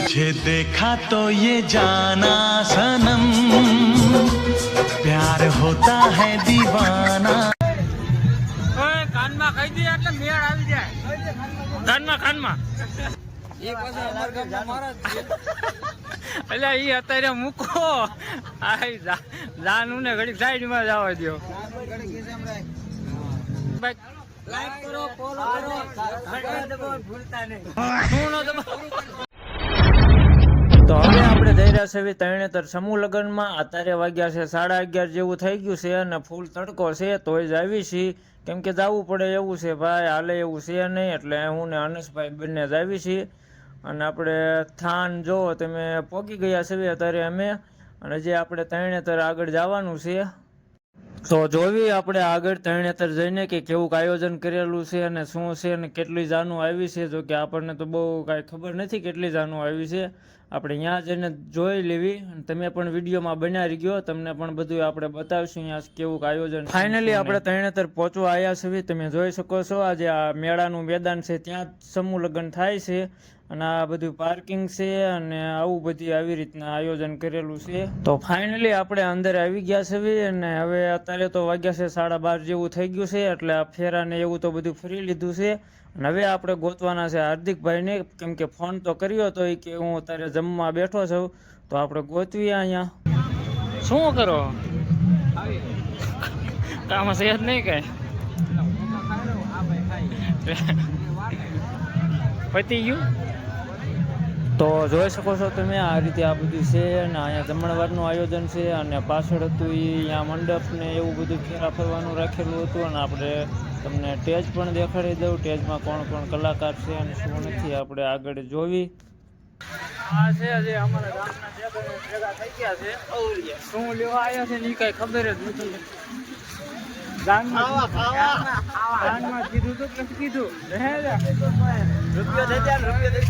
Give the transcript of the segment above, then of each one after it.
तुझे देखा तो ये जाना सनम प्यार होता है दीवाना ઓય કાનમાં કહી દે એટલે મેળ આવી જાય કાનમાં કાનમાં એટલે ઈ અત્યારે મૂકો આ જાનું ને ઘડી સાઈડ માં જવા દો તો હવે છે તરણેતર સમૂહ લગ્નમાં અત્યારે વાગ્યા છે સાડા અગિયાર જેવું થઈ ગયું છે અને ફૂલ તડકો છે, તોય જ આવી છીએ કેમ કે જવું પડે એવું છે, ભાઈ હાલે એવું છે નહીં, એટલે હું ને અનસભાઈ બંને જ આવી છીએ. અને આપણે થાન જો તમે પહોંચી ગયા છે અત્યારે અમે. અને જે આપણે તરણેતર આગળ જવાનું છે તો જોવી આપણે આગળ તરણેતર જઈને કે કેવું આયોજન કરેલું છે અને શું છે અને કેટલી જાનું આવી છે જો કે આપણને તો બહુ કાંઈ ખબર નથી કેટલી જાનું આવી છે. આપણે ત્યાં જઈને જોઈ લેવી અને તમે પણ વિડીયોમાં બનાવી ગયો તમને પણ બધું આપણે બતાવીશું અહીંયા કેવું આયોજન ફાઇનલી આપણે તરણેતર પહોંચવા આવ્યા છીએ. તમે જોઈ શકો છો આજે આ મેળાનું મેદાન છે ત્યાં જ સમૂહ લગ્ન થાય છે. અને આ બધું પાર્કિંગ છે અને આવું બધી આવી રીતના આયોજન કરેલું છે. તો ફાઇનલી આપણે અંદર આવી ગયા છે અને હવે અત્યારે તો વાગ્યા છે સાડા બાર જેવું થઈ ગયું છે એટલે આ ફેરાને એવું તો બધું ફરી લીધું છે. અને હવે આપણે ગોતવાના છે હાર્દિકભાઈને, કેમ કે ફોન તો કર્યો હતો એ કે હું અત્યારે જમવા બેઠો છું. તો આપણે ગોતવીએ અહીંયા. શું કરો? કામ છે નહીં કઈ? પતી ગયું? તો જોઈ શકો છો તમે આ રીતે આ બધું છે અને અહીંયા જમણવારનું આયોજન છે અને પાછળ હતું એ અહીંયા મંડપ ને એવું બધું ફેરા ફરવાનું રાખેલું હતું અને આપણે તમને સ્ટેજ પણ દેખાડી દઉં. સ્ટેજમાં કોણ કોણ કલાકાર છે અને શું નથી આપણે આગળ જોવી. આ છે હજી અમારા ગામના જે ભેગા થઈ ગયા છે શું લેવા આવ્યા છે ને એ ખબર જ નથી. ગામમાં ગામમાં કીધું તો કીધું. રૂપિયો થઈ જાય રૂપિયો થઈ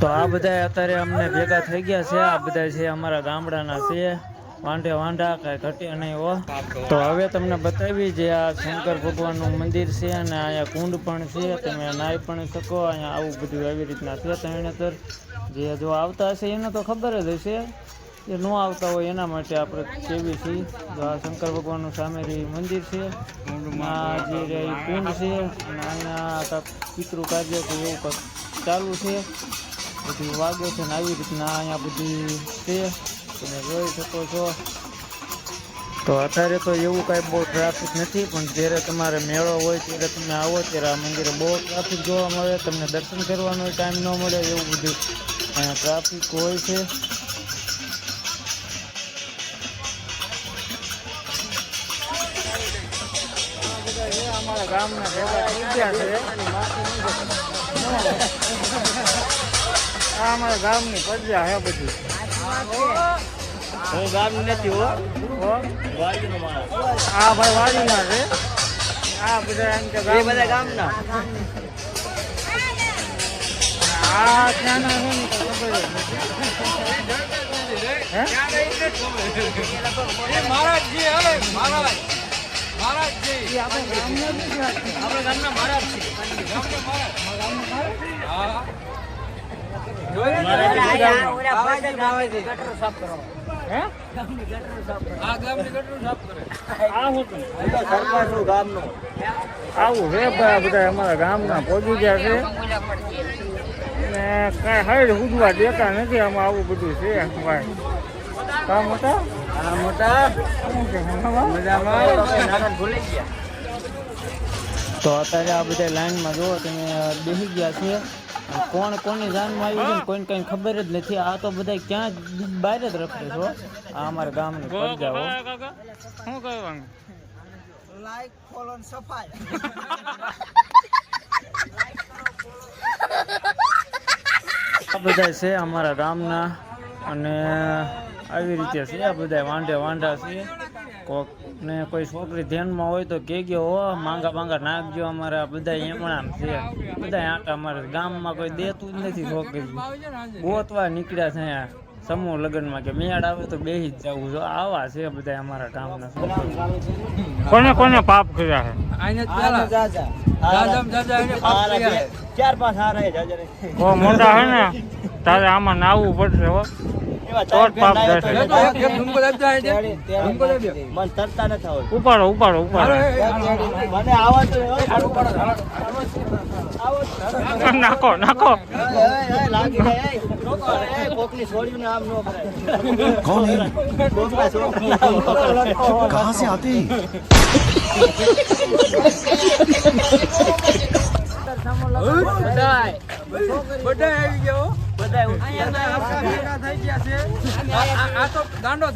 તો આ બધા અત્યારે અમને ભેગા થઈ ગયા છે. આ બધા છે અમારા ગામડાના છે. વાંઢે વાંઢા, કાંઈ ઘટ્યા નહીં હો. તો હવે તમને બતાવી જે આ શંકર ભગવાનનું મંદિર છે અને અહીંયા કુંડ પણ છે. તમે નાહી પણ શકો. અહીંયા આવું બધું આવી રીતના છે તરણેતર જે જો આવતા હશે એને તો ખબર જ હશે. એ ન આવતા હોય એના માટે આપણે કેવી છીએ તો આ શંકર ભગવાનનું સામે મંદિર છે. કુંડમાં જે કુંડ છે. અને અહીંયા પિતૃ કાર્ય એવું ચાલુ છે. બધું વાગે છે ને આવી રીતના અહીંયા બધી છે. તમે જોઈ શકો છો. તો અત્યારે તો એવું કાંઈ બહુ ટ્રાફિક નથી, પણ જ્યારે તમારે મેળો હોય ત્યારે તમે આવો ત્યારે આ મંદિરે બહુ ટ્રાફિક જોવા મળે, તમને દર્શન કરવાનો ટાઈમ ન મળે એવું બધું અહીંયા ટ્રાફિક હોય છે. ગામના ભેગા થઈ ગયા છે. આ અમારા ગામની પ્રજા હે બધી હું ગામ નથી હો હો? આ ભાઈ વાડીના છે આ બધા એમ કે બધા ગામના આ છે ને તો ખબર જ નથી. હે? ઈ આપણે ગામના મહારાજ નથી. ગામના મહારાજ છે? આવું રે બધા અમારા ગામના પહોંચી ગયા છે ને કાંઈ હાઈડ ઉજવા દેતા નથી આમાં આવું બધું છે ભાઈ કા મોટા શું છે મજામાં? તો અત્યારે આ બધા લાઈનમાં જુઓ, તમે બેસી ગયા છે અને કોણ કોની જાનમાં આવ્યું છે ને કોઈને કઈ ખબર જ નથી. આ તો બધા ક્યાં બહાર જ રખડે છો આ અમારા ગામની પ્રજાઓ શું કરવાનું આ બધા છે અમારા ગામના અને આવી રીતે છે. આ બધા વાંઢે વાંઢા છે કોક ને કોઈ છોકરી ધ્યાનમાં હોય તો કે ગયો હો માંગા માંગા નાખજો અમારે બધા એમણામ છે. બધા આટા અમારે ગામમાં કોઈ દેતું જ નથી છોકરી. ગોતવા નીકળ્યા છે સમૂહ સમૂહ લગ્નમાં કે મેળ આવે તો બેસી જ જવું જો આવા છે બધા અમારા ગામના કોને કોને પાપ કર્યા છે? મોટા હે ને? તારે આમાં નાવું પડશે હો. ઉપાડો ઉપાડો ઉપાડો. નાખો નાખો એ, એ, એ, લાગી જાય, એ. તો ગાંડો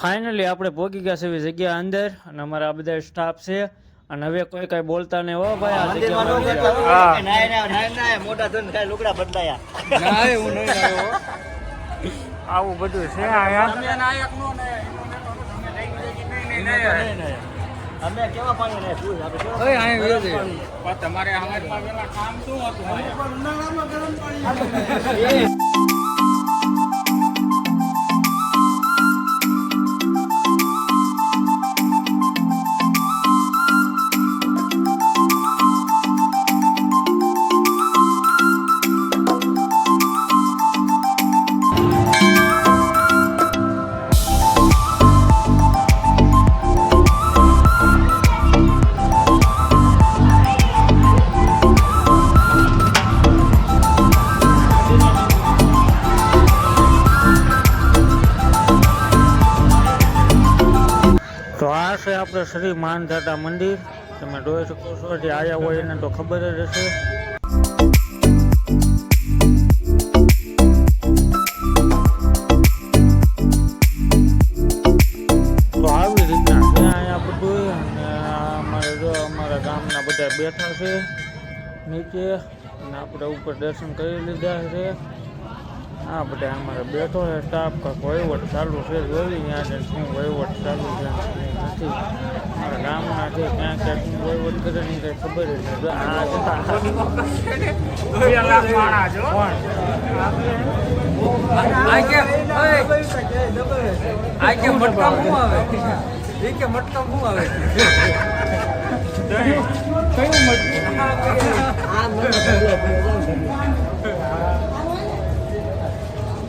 ફાઇનલી આપણે ભોગી ગયા છે એવી જગ્યા અંદર અને અમારા આ બધા સ્ટાફ છે. અને હવે કોઈ કઈ બોલતા નહીં હો ભાઈ મોટા ધન કઈ લુગડા બદલાયા. આવું બધું છે અમે કેવા પાણી ને? આપણે તમારે સમાજમાં પેલા કામ શું હતું છે શ્રી માનધાતા મંદિર. તમે જોઈ શકો છો, જે આવ્યા હોય એને તો ખબર જ હશે. તો આવી રીતના છે અહીંયા બધું અને અમારે જો અમારા ગામના બધા બેઠા છે નીચે. અને આપણે ઉપર દર્શન કરી લીધા છે. હા બધા અમારે બેઠો છે સ્ટાફ કાંઈક વહીવટ ચાલુ છે જોઈ ત્યાં શું વહીવટ ચાલુ છે નથી. મારા ગામના છે ક્યાં ક્યાં શું વહીવટ કરે ને કંઈ ખબર જ નથી. આ જતા કોણ?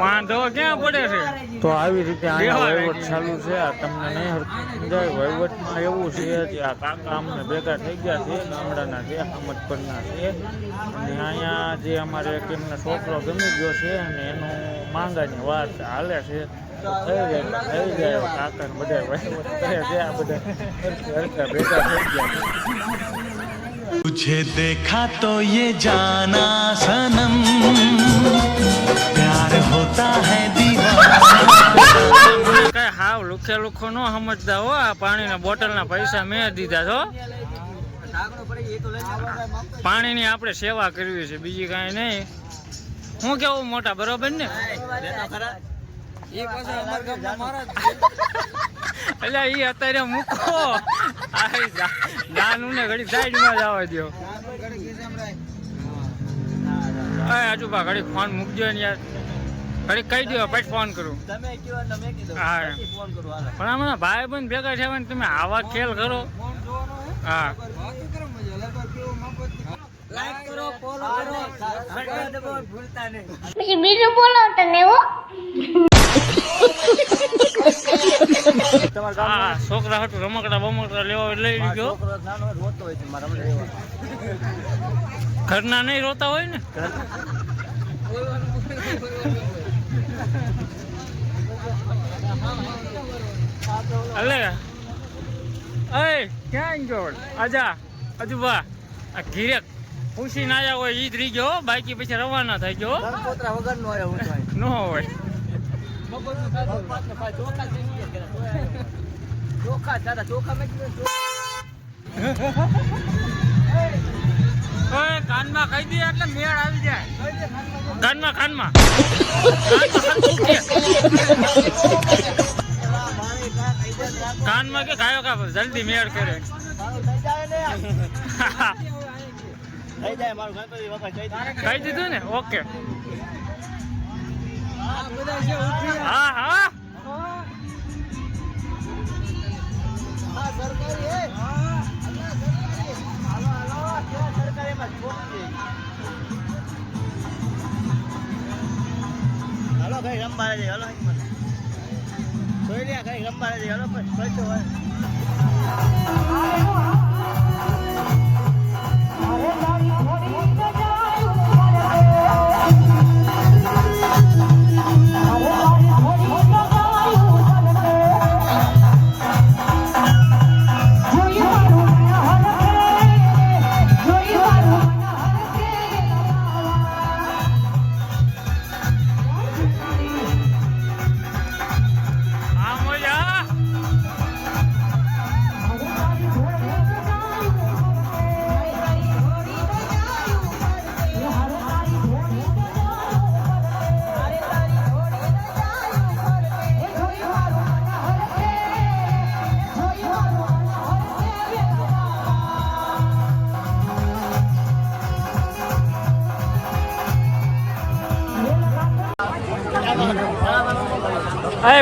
વાંધો ક્યાં પડે છે? તો આવી રીતે વહીવટ ચાલુ છે. આ તમને નહીં સમજાય? વહીવટમાં એવું છે કે આ કાકા અમને ભેગા થઈ ગયા છે ગામડાના છે હામદપરના છે. અને અહીંયા જે અમારે એક એમનો છોકરો ગમી ગયો છે અને એનું માંગાની વાત હાલે છે. થઈ જાય થઈ જાય કાકા ને બધા વહીવટ કરે છે. આ બધા હરખા ભેગા થઈ ગયા છે. तुझे देखा तो ये जाना सनम प्यार होता है दीवाना કઈ હાવ લુખે લુખો ન સમજતા હો આ પાણીના બોટલના પૈસા મેં દીધા છો પાણીની આપણે સેવા કરવી છે બીજી કાંઈ નહીં હું કેવું મોટા બરોબર ને એટલે ઈ અત્યારે મૂકો આ જા- નાનું ને ઘડી સાઈડમાં જવા દો અય આજુબા ઘડી ફોન મૂકજો ને યાર. ઘડી કહી દો પછી ફોન કરું. હા. પણ હમણાં ભાઈ બંધ ભેગા થયા ને તમે આવા ખેલ કરો. હા? લાઈક કરો ફોલો કરો ઘંટા દબાવવાનું ભૂલતા નહીં. બીજું બોલો તને હા છોકરા હતું રમકડા બમકડા લેવા લઈ ગયો છોકરો નાનો રોતો હોય છે મારે ઘરના નહીં રોતા હોય ને? અલે અય ક્યાં ગયો? આજા અજુબા આ ઘીરે ખુશી ના આવ્યા હોય ઈ જ રહી ગયો બાકી પછી રવાના થઈ ગયો. અહીં. ન હોય. કાનમાં કહી દે એટલે મેળ આવી જાય કાનમાં કાનમાં કાનમાં કાં ગાયો કા જલ્દી મેળ કરે કહી દીધું ને ઓકે હાલો કઈ રમવા જઈએ હાલો જોઈ લે કઈ રમવા જઈએ હાલો કઈતો હોય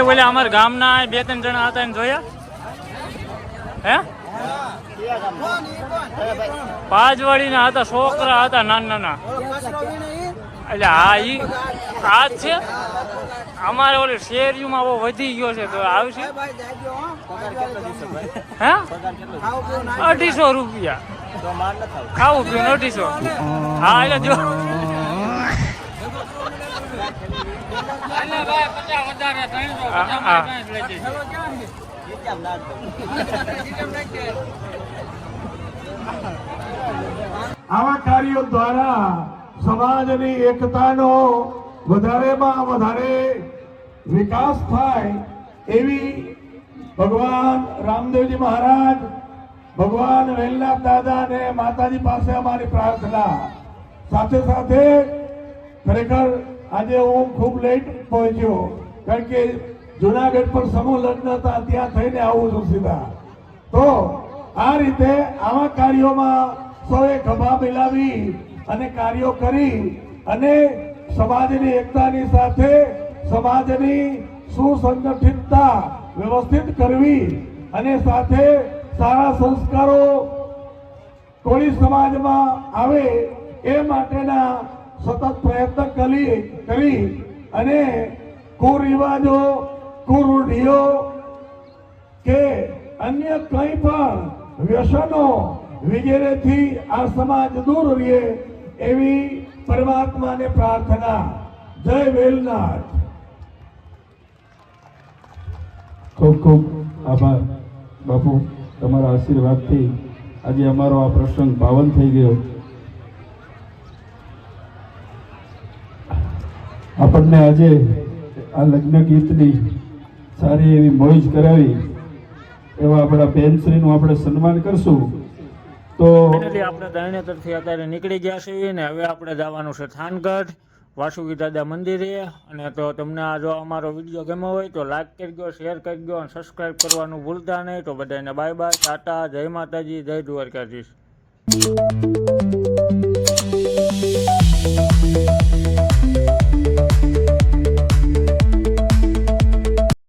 ઓલે અમારા ગામના બે ત્રણ જણા હતા એને જોયા? હે? પાંચ વાળીના હતા, છોકરા હતા નાના નાના એટલે હા ઈ, આ છે? અમારે ઓલી શેરીમાં બહુ વધી ગયો છે તો આવશે હે? અઢીસો રૂપિયા. ખાવું પીવું અઢીસો. હા, એટલે જો આવા કાર્યો દ્વારા સમાજની એકતાનો વધારેમાં વધારે વિકાસ થાય એવી ભગવાન રામદેવજી મહારાજ, ભગવાન વેલનાથ દાદા અને માતાજી પાસે અમારી પ્રાર્થના. સાથે સાથે ખરેખર આજે હું ખૂબ લેટ પહોંચ્યો કારણ કે જુનાગઢ પર સમૂહ લગ્ન હતા, ત્યાં થઈને આવું છું સીધા. તો આ રીતે આવા કાર્યોમાં સૌએ ખભા મિલાવી અને કાર્યો કરી અને સમાજની એકતાની સાથે સમાજની સુસંગઠિતતા વ્યવસ્થિત કરવી અને સાથે સારા સંસ્કારો કોળી સમાજમાં આવે એ માટેના સતત પ્રયત્ન કરી કરી અને કુરિવાજો કુરૂઢીઓ કે અન્ય કંઈ પણ વ્યસનો વગેરેથી આ સમાજ દૂર રહે એવી પરમાત્માને પ્રાર્થના. જય વેલનાથ. ખૂબ ખૂબ આભાર. બાપુ, તમારા આશીર્વાદથી આજે અમારો આ પ્રસંગ પાવન થઈ ગયો. આપણને આજે આ લગ્ન ગીતની સારી એવી મોજ કરાવી, એવા આપણા બેનશ્રીનું આપણે સન્માન કરશું. તો આપણે તરફથી અત્યારે નીકળી ગયા છીએ ને હવે આપણે જવાનું છે થાનગઢ વાસુકી દાદા મંદિરે. અને તો તમને આ જો અમારો વીડિયો ગમ્યો હોય તો લાઈક કરજો, શેર કરજો અને સબસ્ક્રાઈબ કરવાનું ભૂલતા નહીં. તો બધાને બાય બાય ટાટા, જય માતાજી, જય દ્વારકાધીશ.